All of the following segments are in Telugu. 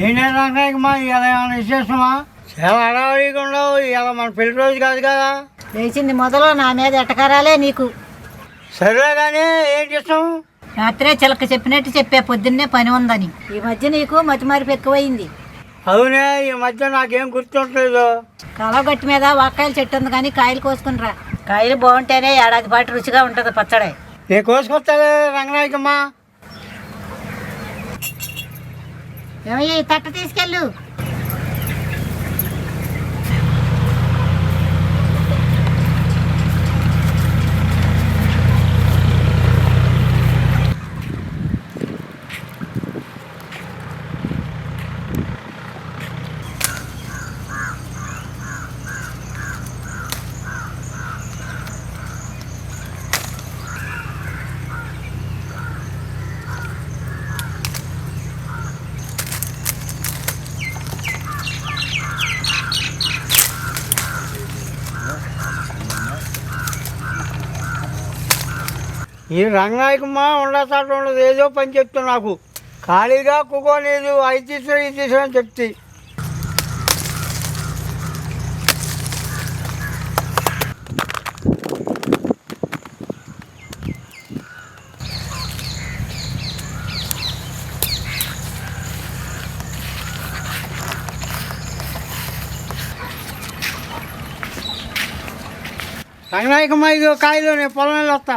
రంగాయకమ్మా ఇలా ఏమైనా విశేషమా? చాలా హడావిడిగా ఉండవు ఇలా మన పెళ్ళి రోజు కాదు కదా? లేచింది మొదలు నా మీద ఎటకారాలే నీకు. సరే కానీ ఏంటి ఇష్టం రాత్రే చిలక చెప్పినట్టు చెప్పే పొద్దున్నే పని ఉందని. ఈ మధ్య నీకు మతి మరిపి ఎక్కువైంది. అవునే ఈ మధ్య నాకేం గుర్తుండలేదు కాలగట్టు మీద వాకాయల చెట్టు ఉంది కానీ కాయలు కోసుకుని రా. కాయలు బాగుంటేనే ఏడాది పాటు రుచిగా ఉంటుంది పచ్చడి. నేను కోసుకొస్తాలే రంగనాయకమ్మా? ఏమయ్య ఈ తట్ట తీసుకెళ్ళు. ఈ రంగనాయకమ్మ ఉండసాట ఉండదు ఏదో పని చెప్తా నాకు. ఖాళీగా కుకోలేదు అది తీసుకురా ఇది తీసుకురా అని చెప్తే. రంగనాయకమ్మ ఇది కాయలు నేను పొలం వెళ్ళి వస్తా.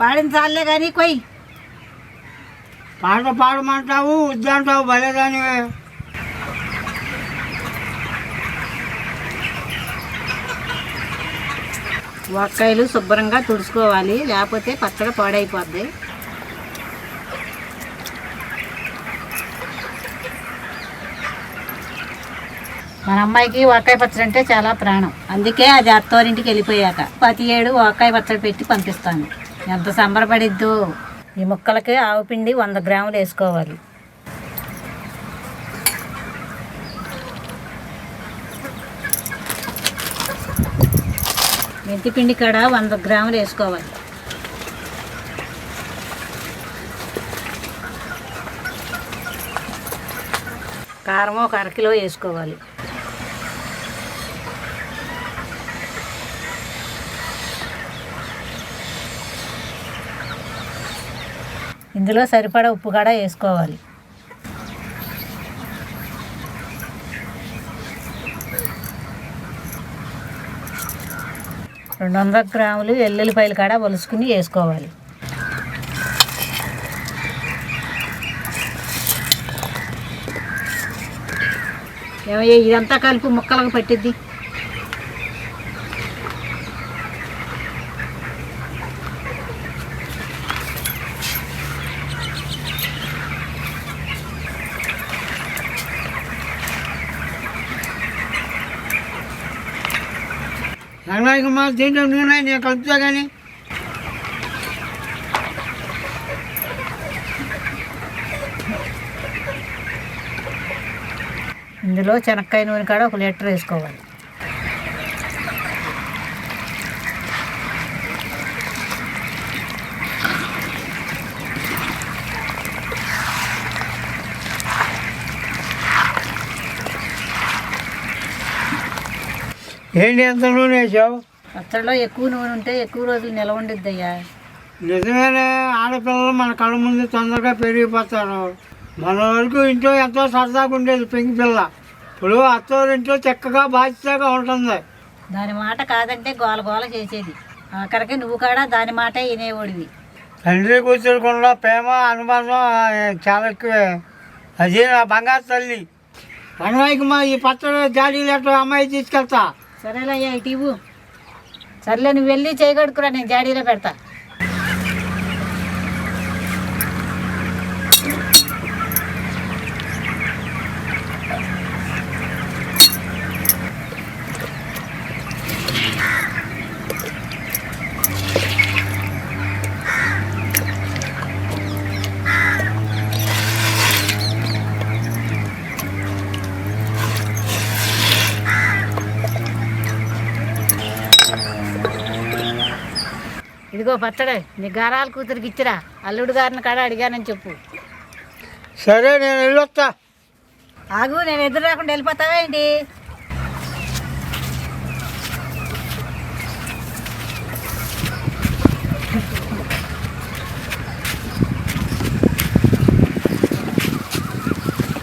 పాడిన చాలే కానీ కొయ్యి పాట పాడమంటావు వద్దంటావు భలేదానివే. వంకాయలు శుభ్రంగా తుడుచుకోవాలి లేకపోతే పచ్చడి పాడైపోద్ది. మన అమ్మాయికి వాకాయ పచ్చడి అంటే చాలా ప్రాణం. అందుకే అది అత్తవారింటికి వెళ్ళిపోయాక ప్రతి ఏడు వాకాయ పచ్చడి పెట్టి పంపిస్తాను. ఎంత సంబరపడిద్దు. ఈ ముక్కలకి ఆవు పిండి వంద గ్రాములు వేసుకోవాలి. మెంతి పిండి కాడ వంద గ్రాములు వేసుకోవాలి. కారం ఒక అరకిలో వేసుకోవాలి. ఇందులో సరిపడా ఉప్పు కూడా వేసుకోవాలి. రెండు వందల గ్రాములు వెల్లుల్లిపాయలు కాడ వలుసుకుని వేసుకోవాలి. ఏమయ్య ఇదంతా కలిపి ముక్కలకు పట్టిద్ది? రంగనాయకమ్మ దీంట్లో నూనె నేను కలుపుతా కానీ. ఇందులో శనక్కాయ నూనె కాడ ఒక లీటర్ వేసుకోవాలి. ఏంటి ఎంత నూనె వేసావు? పచ్చడిలో ఎక్కువ నూనె ఉంటే ఎక్కువ రోజులు నిలవ ఉండిద్ది అయ్యా నిజమేనే ఆడపిల్లలు మన కళ్ళ ముందు తొందరగా పెరిగిపోతారు. మన వరకు ఇంట్లో ఎంతో సరదాగా ఉండేది పెంకి పిల్ల. ఇప్పుడు అత్తవారి ఇంట్లో చక్కగా బాధ్యతగా ఉంటుంది. దాని మాట కాదంటే గోల గోల చేసేది. ఆఖరికి నువ్వు కూడా దాని మాటే వినేవాడివి. తండ్రి కూతురుకుండా ప్రేమ అనుబంధం చాలా ఎక్కువే. అది నా బంగారు తల్లి. రంగనాయకమ్మ ఈ పచ్చడి జాడీ లెటర్ అమ్మాయి తీసుకెళ్తా. సరేలయ్యా ఇటు సర్లే నువ్వు వెళ్ళి చేయగడుకురా నేను జాడీలో పెడతా. ఇదిగో పచ్చడి నీ గారాల కూతురికి ఇచ్చిరా. అల్లుడు గారిని కాడ అడిగానని చెప్పు. సరే నేను వెళ్ళొస్తా. ఆగు నేను ఎదురు రాకుండా వెళ్ళిపోతావా ఏంటి?